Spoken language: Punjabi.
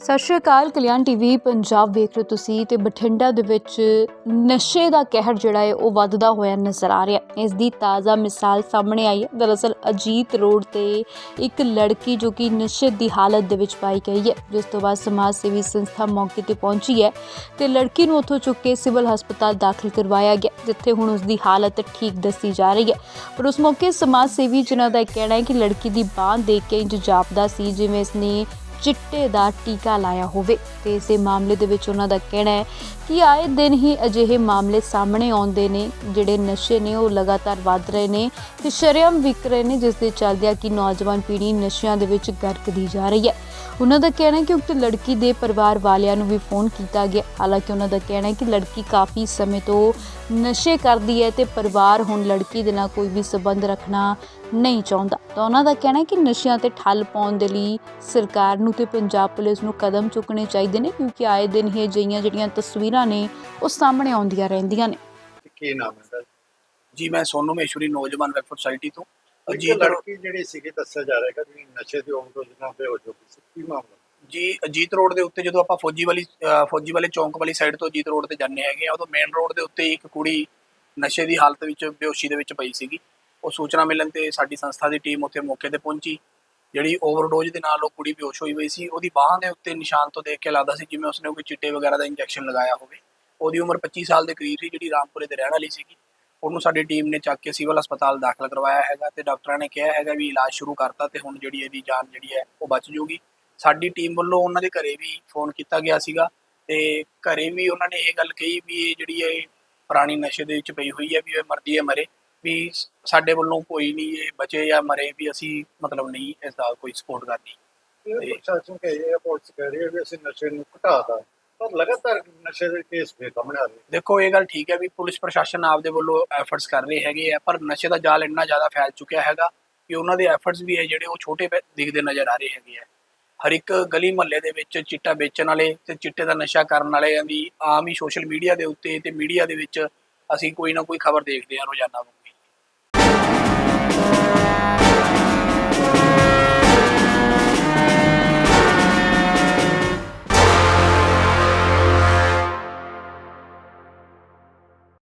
ਸਤਿ ਸ਼੍ਰੀ ਅਕਾਲ, ਕਲਿਆਣ ਟੀਵੀ, ਪੰਜਾਬ ਵੇਖ ਰਹੇ ਹੋ ਤੁਸੀਂ ਤੇ ਬਠਿੰਡਾ ਦੇ ਵਿੱਚ ਨਸ਼ੇ ਦਾ ਕਹਿਰ ਜਿਹੜਾ ਹੈ ਉਹ ਵੱਧਦਾ ਹੋਇਆ ਨਜ਼ਰ ਆ ਰਿਹਾ ਇਸ ਦੀ ਤਾਜ਼ਾ ਮਿਸਾਲ ਸਾਹਮਣੇ ਆਈ ਹੈ। ਦਰਅਸਲ ਅਜੀਤ ਰੋਡ ਤੇ ਇੱਕ ਲੜਕੀ ਜੋ ਕਿ ਨਸ਼ੇ ਦੀ ਹਾਲਤ ਦੇ ਵਿੱਚ ਪਾਈ ਗਈ ਹੈ, ਜਿਸ ਤੋਂ ਬਾਅਦ ਸਮਾਜ ਸੇਵੀ ਸੰਸਥਾ ਮੌਕੇ ਤੇ ਪਹੁੰਚੀ ਹੈ ਤੇ ਲੜਕੀ ਨੂੰ ਉੱਥੋਂ ਚੁੱਕ ਕੇ ਸਿਵਲ ਹਸਪਤਾਲ ਦਾਖਲ ਕਰਵਾਇਆ ਗਿਆ, ਜਿੱਥੇ ਹੁਣ ਉਸ ਦੀ ਹਾਲਤ ਠੀਕ ਦੱਸੀ ਜਾ ਰਹੀ ਹੈ। ਪਰ ਉਸ ਮੌਕੇ ਸਮਾਜ ਸੇਵੀ ਜਿਨ੍ਹਾਂ ਦਾ ਇਹ ਕਹਿਣਾ ਹੈ ਕਿ ਲੜਕੀ ਦੀ ਬਾਂਹ ਦੇਖ ਕੇ ਇੰਜ ਜਾਪਦਾ ਸੀ, ਜਿਵੇਂ ਇਸ ਨੇ ਚਿੱਟੇ ਦਾ ਟੀਕਾ ਲਾਇਆ ਹੋਵੇ। ਤੇ ਇਸੇ ਮਾਮਲੇ ਦੇ ਵਿੱਚ ਉਹਨਾਂ ਦਾ ਕਹਿਣਾ ਹੈ ਕਿ ਆਏ ਦਿਨ ਹੀ ਅਜਿਹੇ ਮਾਮਲੇ ਸਾਹਮਣੇ ਆਉਂਦੇ ਨੇ, ਜਿਹੜੇ ਨਸ਼ੇ ਨੇ, ਉਹ ਲਗਾਤਾਰ ਵੱਧ ਰਹੇ ਨੇ ਤੇ ਸ਼ਰੇਆਮ ਵਿਕ ਰਹੇ ਨੇ, ਜਿਸ ਦੇ ਚੱਲਦਿਆਂ ਕਿ ਨੌਜਵਾਨ ਪੀੜ੍ਹੀ ਨਸ਼ਿਆਂ ਦੇ ਵਿੱਚ ਗਰਕਦੀ ਜਾ ਰਹੀ ਹੈ। ਉਹਨਾਂ ਦਾ ਕਹਿਣਾ ਹੈ ਕਿ ਉਕਤ ਲੜਕੀ ਦੇ ਪਰਿਵਾਰ ਵਾਲਿਆਂ ਨੂੰ ਵੀ ਫੋਨ ਕੀਤਾ ਗਿਆ। ਹਾਲਾਂਕਿ ਉਹਨਾਂ ਦਾ ਕਹਿਣਾ ਹੈ ਕਿ ਲੜਕੀ ਕਾਫੀ ਸਮੇਂ ਤੋਂ ਨਸ਼ੇ ਕਰਦੀ ਹੈ ਤੇ ਪਰਿਵਾਰ ਹੁਣ ਲੜਕੀ ਦੇ ਨਾਲ ਕੋਈ ਵੀ ਸਬੰਧ ਰੱਖਣਾ ਨਹੀਂ ਚਾਹੁੰਦਾ। ਤਾਂ ਉਹਨਾਂ ਦਾ ਕਹਿਣਾ ਹੈ ਕਿ ਨਸ਼ਿਆਂ ਤੇ ਠੱਲ ਪਾਉਣ ਦੇ ਲਈ ਸਰਕਾਰ ਨੂੰ ਤੇ ਪੰਜਾਬ ਪੁਲਿਸ ਨੂੰ ਕਦਮ ਚੁੱਕਣੇ ਚਾਹੀਦੇ ਨੇ ਕਿਉਂਕਿ ਆਏ ਦਿਨ ਹੀ ਅਜਿਹੀਆਂ ਜਿਹੜੀਆਂ ਤਸਵੀਰਾਂ ਨੇ ਉਹ ਸਾਹਮਣੇ ਆਉਂਦੀਆਂ ਰਹਿੰਦੀਆਂ ਨੇ। ਕੀ ਨਾਮ ਹੈ ਸਰ? ਜੀ ਮੈਂ ਸੋਨੂ ਮਹੇਸ਼ਵਰੀ ਨੌਜਵਾਨ ਵੈਲਫੇਅਰ ਸੁਸਾਇਟੀ ਤੋਂ। ਜੀ ਅਜੀਤ ਲੜਕੀ ਜਿਹੜੀ ਸੀਗੀ ਦੱਸਿਆ ਜਾ ਰਿਹਾ ਹੈ ਕਿ ਨਸ਼ੇ ਦੀ ਓਵਰਡੋਜ਼ ਨਾਲ ਹੋ ਗਈ ਸੀ। ਕੀ ਮਾਮਲਾ? ਜੀ ਅਜੀਤ ਰੋਡ ਦੇ ਉੱਤੇ ਜਦੋਂ ਆਪਾਂ ਫੌਜੀ ਵਾਲੀ ਫੌਜੀ ਵਾਲੇ ਚੌਂਕ ਵਾਲੀ ਸਾਈਡ ਤੋਂ ਅਜੀਤ ਰੋਡ ਤੇ ਜਾਂਦੇ ਹੈਗੇ ਆ ਉਦੋਂ ਮੇਨ ਰੋਡ ਦੇ ਉੱਤੇ ਇੱਕ ਕੁੜੀ ਨਸ਼ੇ ਦੀ ਹਾਲਤ ਵਿੱਚ ਬੇਹੋਸ਼ੀ ਦੇ ਵਿੱਚ ਪਈ ਸੀਗੀ। ਉਹ ਸੂਚਨਾ ਮਿਲਣ ਤੇ ਸਾਡੀ ਸੰਸਥਾ ਦੀ ਟੀਮ ਉੱਥੇ ਮੌਕੇ ਤੇ ਪਹੁੰਚੀ। ਜਿਹੜੀ ਓਵਰਡੋਜ਼ ਦੇ ਨਾਲ ਉਹ ਕੁੜੀ ਬੇਹੋਸ਼ ਹੋਈ ਹੋਈ ਸੀ, ਉਹਦੀ ਬਾਹਾਂ ਦੇ ਉੱਤੇ ਨਿਸ਼ਾਨ ਤੋਂ ਦੇਖ ਕੇ ਲੱਗਦਾ ਸੀ ਜਿਵੇਂ ਉਸਨੇ ਕੋਈ ਚਿੱਟੇ ਵਗੈਰਾ ਦਾ ਇੰਜੈਕਸ਼ਨ ਲਗਾਇਆ ਹੋਵੇ। ਉਹਦੀ ਉਮਰ 25 ਸਾਲ ਦੇ ਕਰੀਬ ਸੀ, ਜਿਹੜੀ ਰਾਮਪੁਰੇ ਦੇ ਰਹਿਣ ਵਾਲੀ ਸੀਗੀ। ਉਹਨੂੰ ਸਾਡੀ ਟੀਮ ਨੇ ਚੱਕ ਕੇ ਸਿਵਲ ਹਸਪਤਾਲ ਦਾਖਲ ਕਰਵਾਇਆ ਹੈਗਾ ਤੇ ਡਾਕਟਰਾਂ ਨੇ ਕਿਹਾ ਹੈਗਾ ਵੀ ਇਲਾਜ ਸ਼ੁਰੂ ਕਰਤਾ ਤੇ ਹੁਣ ਜਿਹੜੀ ਇਹਦੀ ਜਾਨ ਜਿਹੜੀ ਹੈ ਉਹ ਬਚ ਜੂਗੀ। ਸਾਡੀ ਟੀਮ ਵੱਲੋਂ ਉਹਨਾਂ ਦੇ ਘਰੇ ਵੀ ਫੋਨ ਕੀਤਾ ਗਿਆ ਸੀਗਾ ਤੇ ਘਰੇ ਵੀ ਉਹਨਾਂ ਨੇ ਇਹ ਗੱਲ ਕਹੀ ਵੀ ਇਹ ਜਿਹੜੀ ਹੈ ਪੁਰਾਣੀ ਨਸ਼ੇ ਦੇ ਵਿੱਚ ਪਈ ਹੋਈ ਹੈ ਵੀ ਇਹ ਮਰਦੀ ਹੈ, ਮਰੇ। ਵੀ ਸਾਡੇ ਵੱਲੋਂ ਕੋਈ ਨਹੀਂ ਇਹ ਬਚੇ ਜਾਂ ਮਰੇ ਵੀ ਅਸੀਂ ਮਤਲਬ ਨਹੀਂ ਇਸ ਦਾ ਕੋਈ ਸਪੋਰਟ ਕਰਨੀ ਇਹ ਪ੍ਰਸ਼ਾਸਨ ਕਹੇ ਇਹ ਪੁਲਿਸ ਕਹਿ ਰਹੀ ਹੈ ਵੀ ਅਸੀਂ ਨਸ਼ੇ ਨੂੰ ਘਟਾਤਾ ਪਰ ਲਗਾਤਾਰ ਨਸ਼ੇ ਦੇ ਕੇਸ ਫੇਰ ਸਾਹਮਣੇ ਆ ਰਹੇ ਦੇਖੋ ਇਹ ਗੱਲ ਠੀਕ ਹੈ ਵੀ ਪੁਲਿਸ ਪ੍ਰਸ਼ਾਸਨ ਆਪਦੇ ਵੱਲੋਂ ਐਫਰਟਸ ਕਰ ਰਹੇ ਹੈਗੇ ਆ ਪਰ ਨਸ਼ੇ ਦਾ ਜਾਲ ਇੰਨਾ ਜ਼ਿਆਦਾ ਫੈਲ ਚੁੱਕਿਆ ਹੈਗਾ ਕਿ ਉਹਨਾਂ ਦੇ ਐਫਰਟਸ ਵੀ ਹੈ ਜਿਹੜੇ ਉਹ ਛੋਟੇ ਦਿਖਦੇ ਨਜ਼ਰ ਆ ਰਹੇ ਹੈਗੇ ਆ। ਹਰ ਇੱਕ ਗਲੀ ਮੁਹੱਲੇ ਦੇ ਵਿੱਚ ਚਿੱਟਾ ਵੇਚਣ ਵਾਲੇ ਤੇ ਚਿੱਟੇ ਦਾ ਨਸ਼ਾ ਕਰਨ ਵਾਲਿਆਂ ਦੀ ਆਮ ਹੀ ਸੋਸ਼ਲ ਮੀਡੀਆ ਦੇ ਉੱਤੇ ਤੇ ਮੀਡੀਆ ਦੇ ਵਿੱਚ ਅਸੀਂ ਕੋਈ ਨਾ ਕੋਈ ਖਬਰ ਦੇਖਦੇ ਹਾਂ ਰੋਜ਼ਾਨਾ